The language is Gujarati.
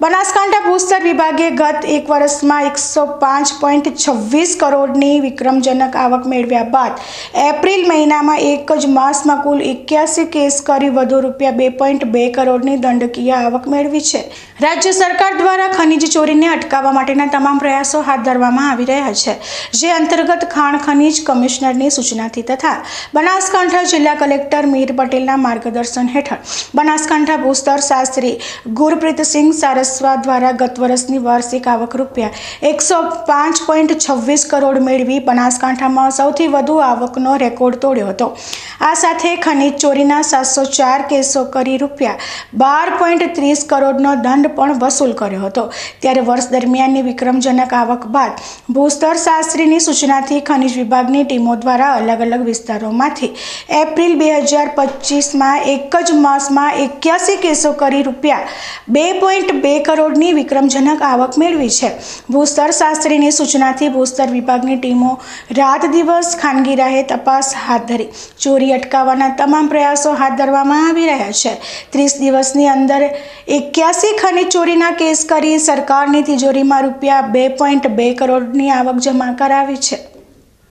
બનાસકાંઠા ભૂસ્તર વિભાગે ગત એક વર્ષમાં એકસો પાંચ પોઈન્ટ છવ્વીસ કરોડની વિક્રમજનક આવક મેળવ્યા બાદ એપ્રિલ મહિનામાં એક જ માસમાં કુલ એક્યાસી કેસ કરી વધુ રૂપિયા બે પોઈન્ટ બે કરોડની દંડકીય આવક મેળવી છે. રાજ્ય સરકાર દ્વારા ખનીજ ચોરીને અટકાવવા માટેના તમામ પ્રયાસો હાથ ધરવામાં આવી રહ્યા છે, જે અંતર્ગત ખાણ ખનીજ કમિશનરની સૂચનાથી તથા બનાસકાંઠા જિલ્લા કલેક્ટર મીર પટેલના માર્ગદર્શન હેઠળ બનાસકાંઠા ભૂસ્તર શાસ્ત્રી ગુરપ્રીતસિંહ સારસ્વા દ્વારા ગત વર્ષની વાર્ષિક આવક રૂપિયા એકસો પાંચ પોઈન્ટ છવ્વીસ કરોડ મેળવી બનાસકાંઠામાં સૌથી વધુ આવકનો રેકોર્ડ તોડ્યો હતો. આ સાથે ખનીજ ચોરીના સાતસો ચાર કેસો કરી રૂપિયા બાર પોઈન્ટ ત્રીસ કરોડનો દંડ પણ વસૂલ કર્યો હતો. ત્યારે વર્ષ દરમિયાનની વિક્રમજનક આવક બાદ ભૂસ્તર શાસ્ત્રીની સૂચનાથી ખનીજ વિભાગની ટીમો દ્વારા અલગ અલગ વિસ્તારોમાંથી એપ્રિલ બે હજાર પચીસમાં એક જ માસમાં એક્યાસી કેસો કરી રૂપિયા બે પોઈન્ટ બે કરોડની વિક્રમજનક આવક મેળવી છે. ભૂસ્તર શાસ્ત્રીની સૂચનાથી ભૂસ્તર વિભાગની ટીમો રાત દિવસ ખાનગી રાહે તપાસ હાથ ધરી. ચોરી અટકાવવાના તમામ પ્રયાસો હાથ ધરવામાં આવી રહ્યા છે. ત્રીસ દિવસની અંદર એક્યાસી ખનીજ ચોરીના કેસ કરી સરકારની તિજોરીમાં રૂપિયા બે પોઈન્ટ બે કરોડની આવક જમા કરાવી છે.